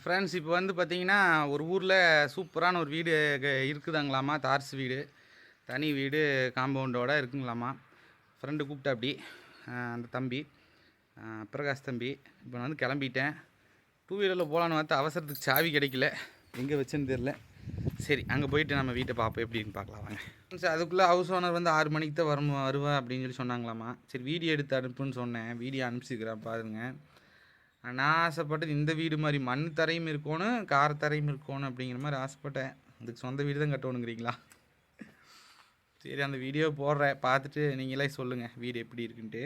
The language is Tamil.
ஃப்ரெண்ட்ஸ் இப்போ வந்து பார்த்தீங்கன்னா ஒரு ஊரில் சூப்பரான ஒரு வீடு இருக்குதாங்களாமா? தார்ஸ் வீடு. தனி வீடு காம்பவுண்டோட இருக்குங்களாமா? ஃப்ரெண்டு கூப்பிட்டா அப்படி. அந்த தம்பி. பிரகாஷ் தம்பி. இப்போ நான் வந்து கிளம்பிட்டேன். டூ வீலரில் போகலான்னு பார்த்தா அவசரத்துக்கு சாவி கிடைக்கல. எங்கே வச்சுன்னு தெரில சரி அங்கே போயிட்டு நம்ம வீட்டை பார்ப்போம் எப்படின்னு பார்க்கலாம் வாங்க. சரி அதுக்குள்ளே ஹவுஸ் ஓனர் வந்து ஆறு மணிக்கு தான் வரும் வருவேன் அப்படின்னு சொல்லி சொன்னாங்களாமா? சரி வீடியோ எடுத்து அனுப்புன்னு சொன்னேன். வீடியோ அனுப்பிச்சிக்கிறேன் பாருங்கள் நான் ஆசைப்பட்டது இந்த வீடு மாதிரி மண் தரையும் இருக்கணும் கார் தரையும் இருக்கணும் அப்படிங்கிற மாதிரி ஆசைப்பட்டேன். அதுக்கு சொந்த வீடு தான் கட்டணுங்கிறீங்களா? சரி அந்த வீடியோ போடுறேன். பார்த்துட்டு நீங்களே சொல்லுங்கள் வீடு எப்படி இருக்குன்ட்டு.